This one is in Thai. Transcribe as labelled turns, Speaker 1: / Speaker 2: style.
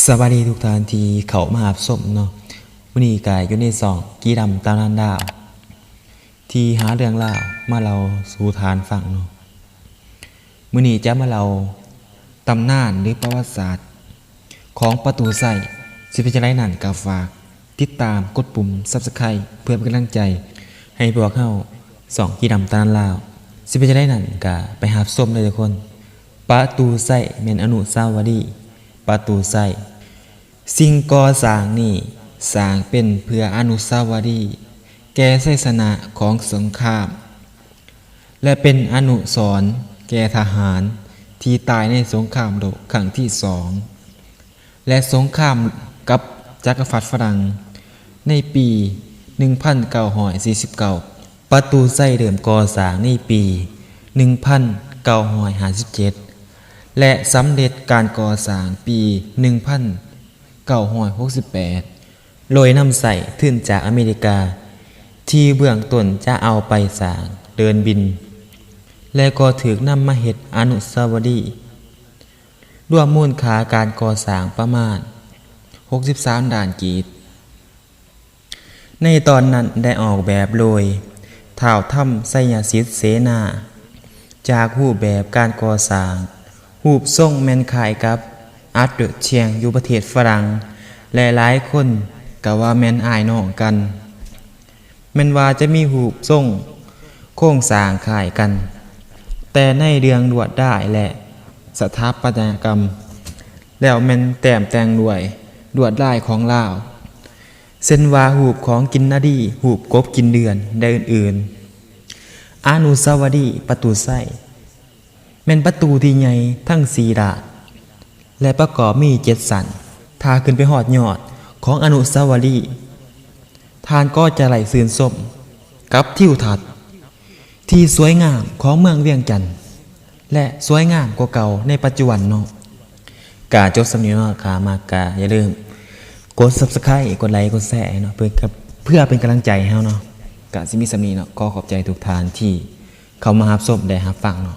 Speaker 1: สวัสดีทุกท่านที่เขามาหาสมเนาะวันนี้กายอยู่ในสองกีดำตาลานดาว ที่หาเรื่องเล่ามาเราสู่ทานฟังเนาะมื่อนี้จะมาเราตำนานหรือประวัติศาสตร์ ของประตูใส่สิเป็นจะไรนั่นกับฝาก ติดตามกดปุ่ม subscribe เพื่อเป็นกำลังใจ ให้พวกเข้าสองกีดำตาลานลาว สิเป็นจะไรนั่นกะไปหาส้มเลยทุกคน ประตูใส่เมนอนุสาวรีย์ ประตูใส่สิ่งก่อสร้างนี่สร้างเป็นเพื่ออนุสาวรีย์แก่ไสสนะของสงคราม และเป็นอนุสรแก่ทหารที่ตายในสงครามโลกครั้งที่สองและสงครามกับจักรพรรดิฝรั่ง ในปี 1949 ประตูไส้เดิมก่อสร้างในปี 1957 และสำเร็จการก่อสร้างปี 1968 โดยนำใส่ขึ้นจากอเมริกา ที่เบื้องต้นจะเอาไปสร้างเดินบิน และก็ถือนำมาเห็ดอนุสาวรีย์รวมมูลค่าการก่อสร้างประมาณ 63 ด่านกีด ในตอนนั้นได้ออกแบบโดยท่าวถ้ำไสยสิทธิ์เสนา จากรูปแบบการก่อสร้าง รูปทรงแมนคายกับอาร์ตเดอะเชียงอยู่ประเทศฝรั่งและหลายคนก็ว่าแมนอายน้องกัน แมนว่าจะมีหูปทรงโครงสางคล้ายกัน แต่ในเรื่องลวดได้แหละสถาปัตยกรรม แล้วแมนแต้มแต่งด้วยลวดลายของลาวเส้นวาหูปของกินนาดีหูปกบกินเดือนได้อื่นๆอานุสาวรีย์ประตูไส้ แม่นประตูที่ใหญ่ทั้งสีดาและประกอบมีเจ็ดสันทาขึ้นไปหอดยอดของอนุสาวรีย์ทานก็จะไหลซื่นส้มกับทิวทัศน์ที่สวยงามของเมืองเวียงจันทน์และสวยงามกว่าเก่าในปัจจุบันเนาะกาจบสำเนียงเนาะขามากาอย่าลืมกด subscribe กดไลค์กดแชร์เนาะเพื่อกับเพื่อเป็นกำลังใจให้เนาะกะสิมีสำนีเนาะก็ขอบใจทุกทานที่เข้ามารับชมได้รับฟังเนาะ